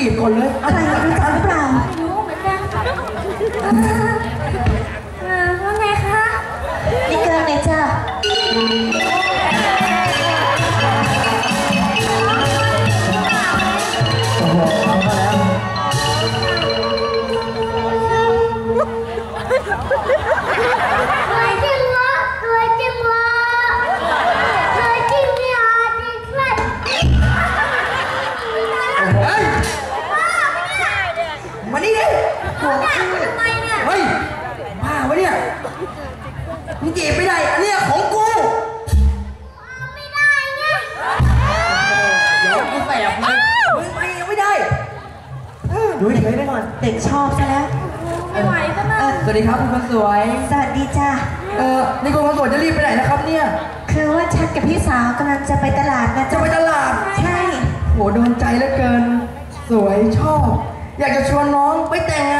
จีบก่อนเลยใครรู้จักหรือเปล่าไม่รู้เหมือนกัน กับพี่สาวกำลังจะไปตลาดนะจะจ๊ะไปตลาด ใช่ โหโดนใจเหลือเกิน สวยชอบ อยากจะชวนน้องไปแต่งง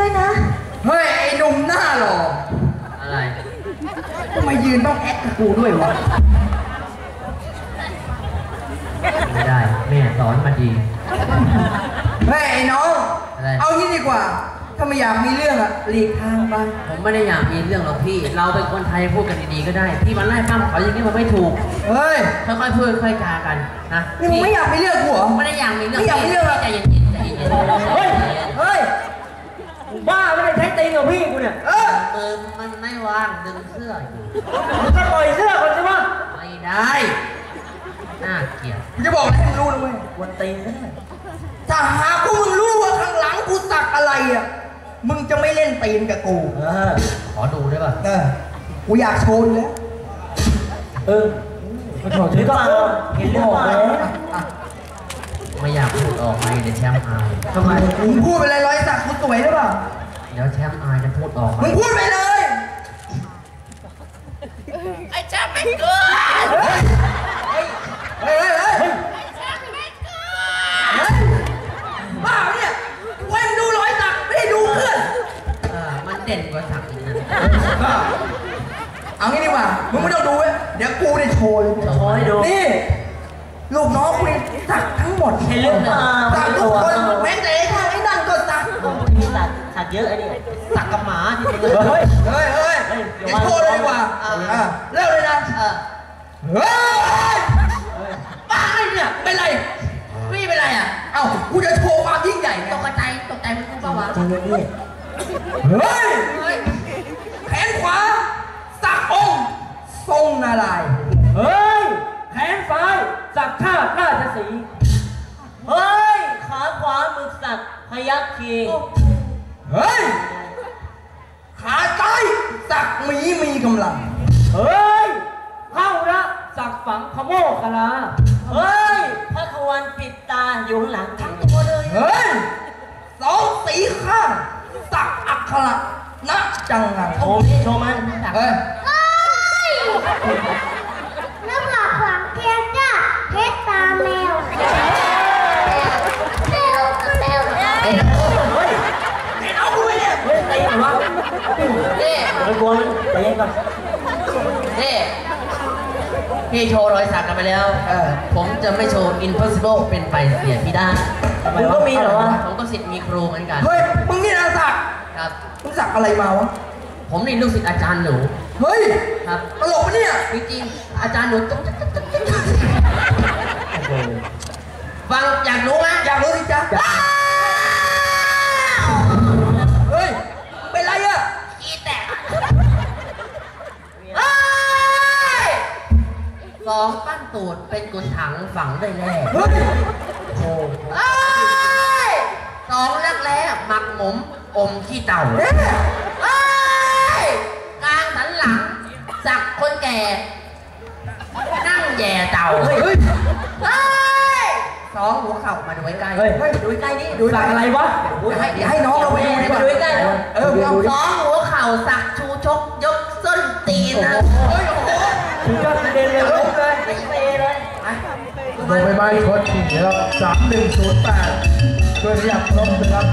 ด้วยนะ เฮ้ย ไอ้หนุ่มหน้าหล่ออะไรทำไมยืนต้องแอคกับกูด้วยวะ ไม่ได้ แม่สอนมาดี เฮ้ย ไอ้น้อง อะไร เอางี้ดีกว่า ถ้าไม่อยากมีเรื่องอะหลีกทางไป ผมไม่ได้อยากมีเรื่องหรอกพี่ เราเป็นคนไทยพูดกันดีๆก็ได้ พี่มันไล่ปั้มเขาอย่างนี้มันไม่ถูก เฮ้ย ค่อยๆพูดค่อยๆจากันนะนี่มึงไม่อยากมีเรื่องกูเหรอ ไม่ได้อยากมีเรื่องไม่อยากมีเรื่องอะใจเย็นๆใจเย็นๆ เฮ้ย เฮ้ย บ้าไม่ได้ใช้ตีนกับพี่กูเนี่ย เออมือมันไม่ว่างดึงเสื้ออยู่มึงก็ปล่อยเสื้อก่อนใช่ไหมไม่ได้ น่าเกลียดกูจะบอกให้มึงรู้นะเว้ยกวนตีนซะหน่อยถ้าหากกูมึงรู้ว่าข้างหลังกูสักอะไรอะ มึงจะไม่เล่นตีนกับกู เออ ขอดูได้ป่ะ เออ กูอยากโชว์อยู่แล้ว เออมาถอดถือก็เอาเห็นเรื่องแล้วไม่อยากพูดออกไปเดี๋ยวแชมป์อายทำไมมึงพูดไปเลยรอยสักกูสวยหรือเปล่าเดี๋ยวแชมป์อายจะพูดออกมึงพูดไปเลย ไอ้แชมป์ไม่เกิน ยนะเออเฮ้ยบ้าไอ้เนี่ยเป็นไรพี่เป็นไรอะ เอ้ากูจะโชว์ความยิ่งใหญ่ไงตกใจตกใจมันกูเปล่าวะใจเย็นพี่เฮ้ยเฮ้ยแขนขวาสักองค์ทรงนารายณ์เฮ้ย แขนซ้ายสักชาติราชสีห์แยักษ์ทีเฮ้ย ขาใจสักหมีมีกำลัง เฮ้ย เข้าละสักฝังขโมกกะลาเฮ้ยพระควันปิดตาอยู่ข้างหลังทั้งตัวเลยเฮ้ยสองสีข้างสักอักขระนะจังงังโชว์นี่โชว์มันเฮ้ยเอ้ยน้ำหลักหลังเพียงจ้าเพชรตาแมวเร็วเร็วเร็วเห็นเอาด้วยเนี่ยเฮ้ยตีหรอวะนี่เดี๋ยวกลัวมันใจเย็นก่อนนี่ พี่โชว์รอยสักกันไปแล้ว เออ ผมจะไม่โชว์ impossible เป็นไปเสียพี่ได้มึงก็มีเหรอวะผมก็สิทธิ์มีครูเหมือนกัน เฮ้ย มึงนี่นะสักครับ มึงสักอะไรมาวะ ผมนี่ลูกศิษย์อาจารย์หนูเฮ้ย ครับ ตลกปะเนี่ย จริงๆอาจารย์หนูต้องฟังอยากรู้ไหมอยากรู้สิจ๊ะเสองปั้นตูดเป็นกุนถังฝังด้วยแร่เฮ้ยเอ้ยสองแรกแรกหมักหมมอมขี้เต่าเอ๊ะเอ้ยกลางสันหลังสักคนแก่ นั่งแย่เต่าเฮ้ยเอ้ยสองหัวเข่ามาดูใกล้ๆเฮ้ยเฮ้ยดูใกล้ๆนี่ดูสักอะไรวะเดี๋ยวให้เดี๋ยวให้น้องเราไปดูดีกว่าดูใกล้ๆเออมึงเอาสองหัวเข่าสักชูชกยกส้นตีนนะเฮ้ยโอ้โห ถึงกับกระเด็นเลยล้มเลยไม่เปเลยโดยใบโค้ดทีนะครับสามหนึ่งศูนย์แปดช่วยขยับลบนะครับ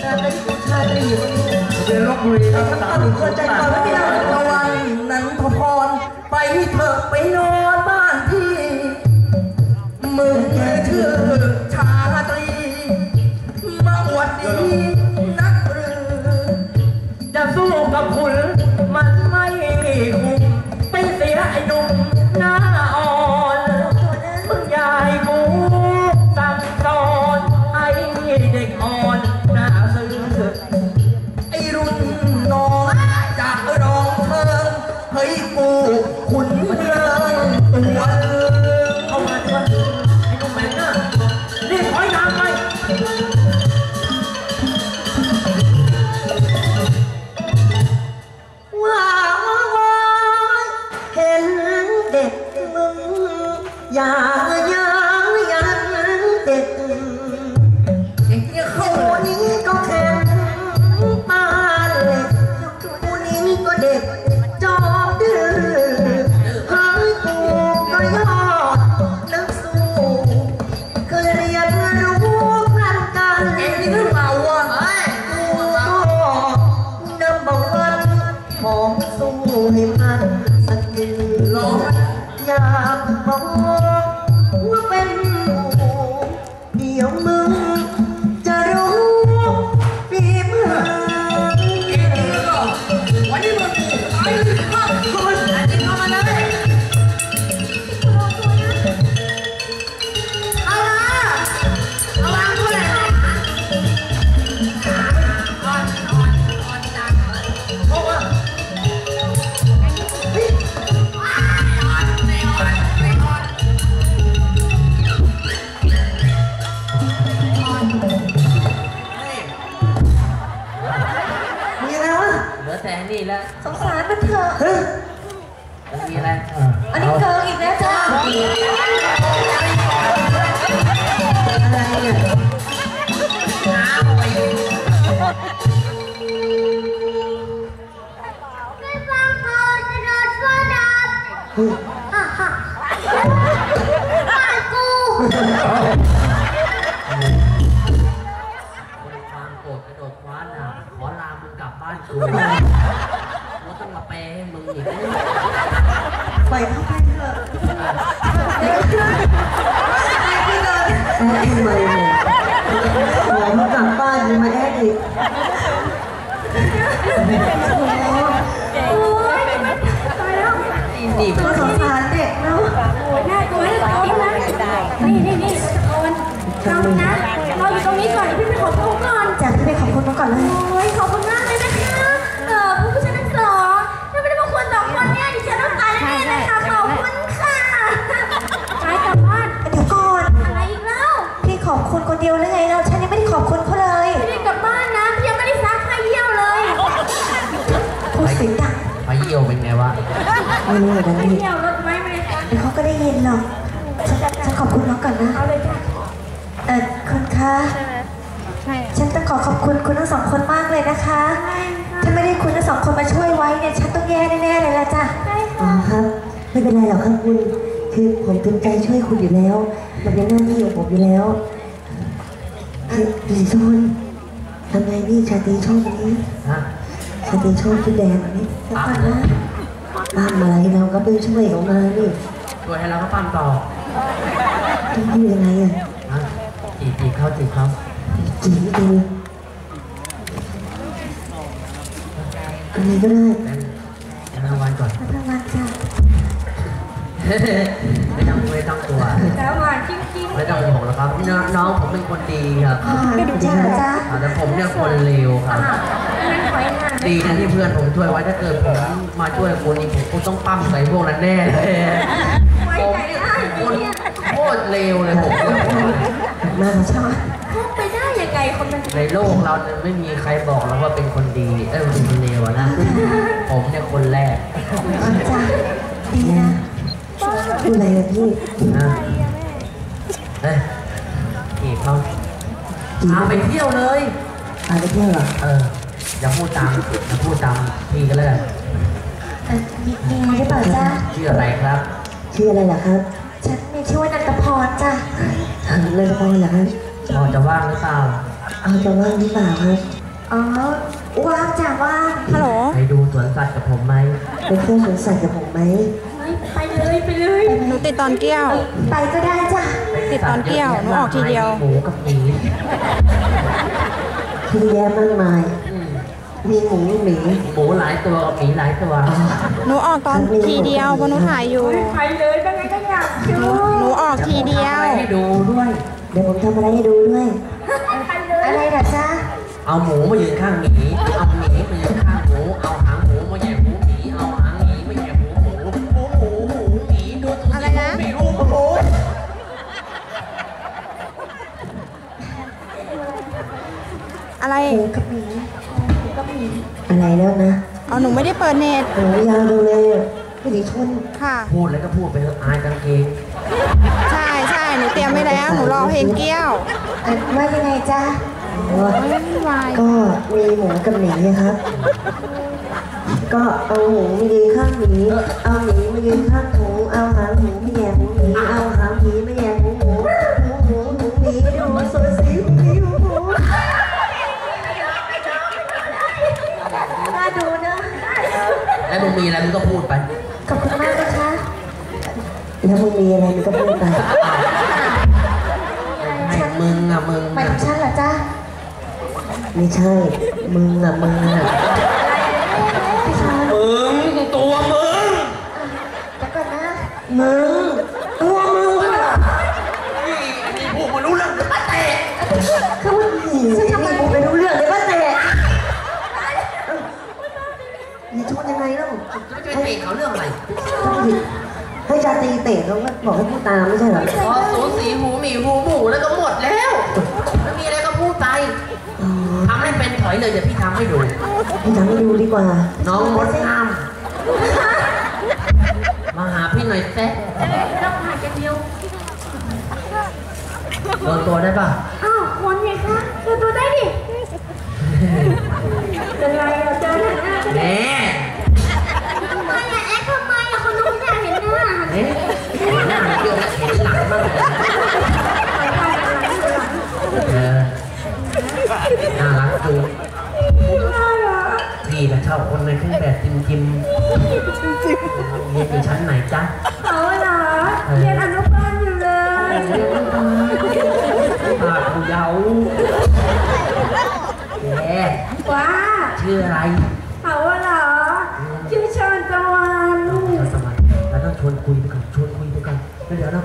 ชาตินี้ชาตินี้อยู่ตรงนี้ทะเบียนลบบุรีครับสามหนึ่งศูนย์แปด นี้ เล แต่นี่แล้วสงสารมันเถอะเฮ้ยมันมีอะไร อันนี้เกินอีกแล้วจ้าอะไรเนี่ยไม่ฟังพอจะโดนฟ้าดับเฮ้ยฮ่าฮ่าบ้านกู แอดทำไมเนี่ยหัวมันกลับบ้านยังมาแอดอีกโอ้ยตายแล้วนี่ก็สงสารเด็กเนาะโอ้ยน่ากลัวน่ากลัวนนี่นี่นี่โกนเรานะเราอยู่ตรงนี้ก่อนเดี๋ยวพี่ไปขอโทษก่อนจากที่ไปขอบคุณเขาก่อนเลยโอ้ยขอบคุณมากเลยนะคะเออผู้ชายทั้งสองถ้าไม่ได้มาคุณสองคนเนี่ยดิฉันต้อง คุณคนเดียวหรือไงเราฉันยังไม่ได้ขอบคุณเขาเลยพี่ได้กลับบ้านนะพี่ยังไม่ได้ซักให้เยี่ยวเลยพูดสิงดังไปเยี่ยวเป็นไงวะไม่รู้เลยนะพี่เยี่ยวรถไหมไม่ได้เขาก็ได้ยินหรอกฉันฉัขอบคุณน้องก่อนนะเอาเลยค่ะเออคุณคะฉันต้องขอขอบคุณคุณทั้งสองคนมากเลยนะคะถ้าไม่ได้คุณทั้งสองคนมาช่วยไว้เนี่ยฉันต้องแย่แน่ๆเลยละจ้ะอ๋อครับไม่เป็นไรหรอกครับคุณ คือผมเต็มใจช่วยคุณอยู่แล้ว มันเป็นหน้าที่ของผมอยู่แล้ว คือดิชนทำไงนี่ชาตรีชอบอันนี้ฮะชาตรีชอบชุดแดงอันนี้เดี๋ยวก่อนนะตามอะไรเราก็ไปช่วยเขามานี่ช่วยให้เราก็ปั้มต่อต้องพูดยังไงอะฮะจีบจีบเขาจีบเขาจีบดีอะไรก็ได้เป็นเป็นรางวัลก่อนรับรางวัลจ้ะ ไม่ต้องไม่ต้องกลัวแล้วหวานจริงไม่ต้องห่วงแล้วครับน้องน้องผมเป็นคนดีครับอ๋อจริงเหรอจ๊ะอ่าแต่ผมเนี่ยคนเลวครับๆงั้นถอยห่างดีนะที่เพื่อนผมช่วยไว้ถ้าเกิดผมมาช่วยคนนี้ผมคงต้องปั้มใส่พวกนั้นแน่เลยไว้ผมใจเนี่ยได้คนโคตรเลวเลยผมเนี่ยมากครับพบไปได้ยังไงคนมันในโลกเราเนี่ยไม่มีใครบอกเราว่าเป็นคนดีเอ้ยเป็นคนเลวอะนะ ผมเนี่ยคนแรกอ๋อจ้ะดีนะ พูดอะไรนะพี่นะเฮ้ยจีบเขาจีบพาไปเที่ยวเลย พาไปเที่ยวเหรอเออ อย่าพูดตามอย่าพูดตามพี่ก็เลยเออมีมีอะไรหรือเปล่าจ๊ะชื่ออะไรครับ ชื่ออะไรล่ะครับฉันมีชื่อว่านันทพรจ้ะเลยละครเหรอครับพอจะว่างหรือเปล่า เอาจะว่างหรือเปล่าครับอ๋อว่างจ้ะว่างฮัลโหล ไปดูสวนสัตว์กับผมไหมไปเที่ยวสวนสัตว์กับผมไหม ไปเลยไปเลย หนูติดตอนเกี้ยว ไปก็ได้จ้ะ ติดตอนเกี้ยว หนูออกทีเดียว หมูกับหมีที่แย่มากมายอืมมีหมูมีหมีหมูหลายตัวกับหมีหลายตัว หนูออกตอนทีเดียวเพราะหนูถ่ายอยู่ ไปเลยเป็นไงก็อยากดูหนูออกทีเดียวทำอะไรให้ดูด้วย เดี๋ยวผมทำอะไรให้ดูด้วย ไปเลยอะไรนะจ๊ะ เอาหมูมายืนข้างหมี เอาหมีมายืนข้างหมู อะไร หมูกับหมีก็มีอะไรแล้วนะเอาหนูไม่ได้เปิดเน็ตโหยาวดูเลยอะพี่ดิชนค่ะ พูดแล้วก็พูดไปเถอะอายกางเกงใช่ใช่หนูเตรียมไว้แล้วหนูรอเพลงเกี้ยวเออว่ายังไงจ๊ะว่าไม่วายก็มีหมูกับหมีนะครับ ก็เอาหมูมายืนข้างหมีเอาหมีมายืนข้างหมูเอาหางหมูมาแย่หูหมีเอาหางหมีมาแย่หูหมูหมู มึงมีอะไรมึงก็พูดไปขอบคุณมากนะคะ แล้วมึงมีอะไรมึงก็พูดไปให้มึงอะมึงหมายอะถึงฉันเหรอจ๊ะ ไม่ใช่ มึงอะมึงอะ ตีเตะเขาบอกให้พูดตามไม่ใช่เหรอพอสูสีหูหมีหูหมูแล้วก็หมดแล้วไม่มีอะไรก็พูดไปทำให้เป็นถอยเลยเดี๋ยวพี่ทำให้ดูให้ทำให้ดูดีกว่า น้องมดงามมาหาพี่หน่อยแซ่ต้องถ่ายกันเดียวโดนตัวได้ป่ะอ้าวคนไงคะโดูตัวได้ดิเป็นไรอะเจอหน้าก็แหได้ ม ทำไมอะแอคทำไมอะคนดูไม่อยากเห็นหน้า เอ๊ะเห็ น้าเยอะนะเห็นหลังบ้างเธอน่ารักดูพี่นะชอบคนในเครื่องแบบจิมจิมเรียนอยู่ชั้นไหนจ๊ะเอาเหรอเรียนอนุบาลอยู่เลยปากกูเยาแกว้าชื่ออะไร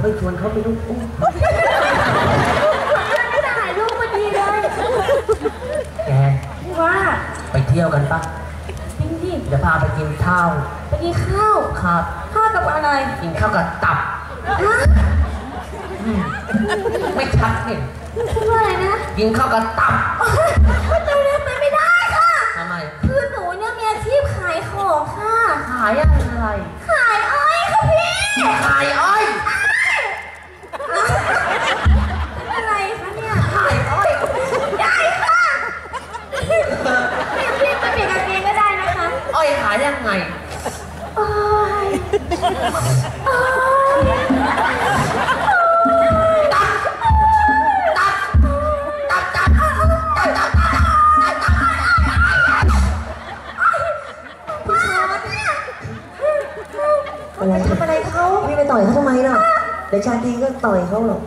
ค่อยชวนเขาไปดูโอ้ถ่ายรูปพอดีเลยแกว่าไปเที่ยวกันปะจริงดิเดี๋ยวพาไปกินข้าว ไปกินข้าวครับข้าวกับอะไรกินข้าวกับตับฮะไม่ชัดเนี่ยพูดว่าอะไรนะกินข้าวกับตับตอนนี้ไปไม่ได้ค่ะทำไมคือหนูเนี่ยมีอาชีพขายของค่ะ ขายอะไร ขายอ้อยค่ะพี่ ขายอ้อย ขายยังไงอ้อยอ้อยพี่ชอนอะไรทำอะไรเขาพี่ไปต่อยเขาทำไมเนาะเดี๋ยวชาตรีก็ต่อยเขาหรอก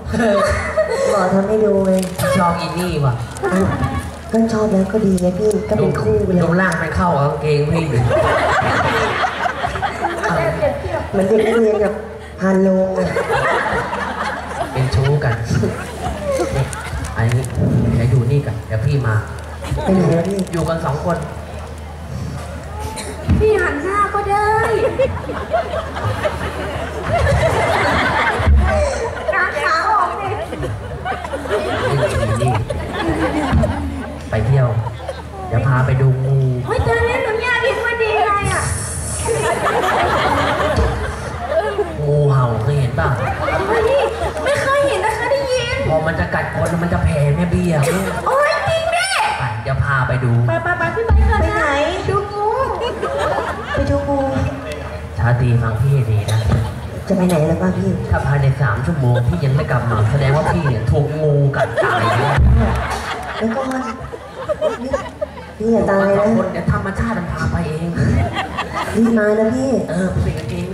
บอกทำให้ดูเลย ชอบอินนี่ว่ะอ้าว ก็ชอบแล้วก็ดีไงพี่ก็เป็นคู่ไปเลดูยล่างไม่เข้ากับกางเกงพี่ดิเหมือนเด็กนักเรียนกับพานโลงอะเป็นชู้กันนี่อันนี้เดี๋ยวอยู่นี่กันเดี๋ยวพี่มา ไปไหนแล้วพี่อยู่กันสองคนพี่หันหน้าก็ได้กางขาออกเลยนี่ ไปเที่ยว เดี๋ยวพาไปดูงูเฮ้ยเจอเล่นหนูเนี่ยดีมาดีอะไรอะงูเห่าเคยเห็นป่ะเฮ้ยไม่เคยเห็นนะคะได้ยิน พอมันจะกัดคนมันจะแผ่แม่เบี้ยโอ้ยจริงดิไปเดี๋ยวพาไปดูไปไปไปพี่ไปก่อนไปนะไหนดูงูไปดูงูชาตรีฟังพี่ให้ดีนะจะไปไหนแล้วป้าพี่ ถ้าภายในสามชั่วโมงพี่ยังไม่กลับมาแสดงว่าพี่เนี่ยถูกงูกัดตายแล้วแล้วก็นี่ พี่อย่าตายนะคนเดี๋ยวธรรมชาติมันพาไปเองรีบมานะพี่ เออเป็นกันเอง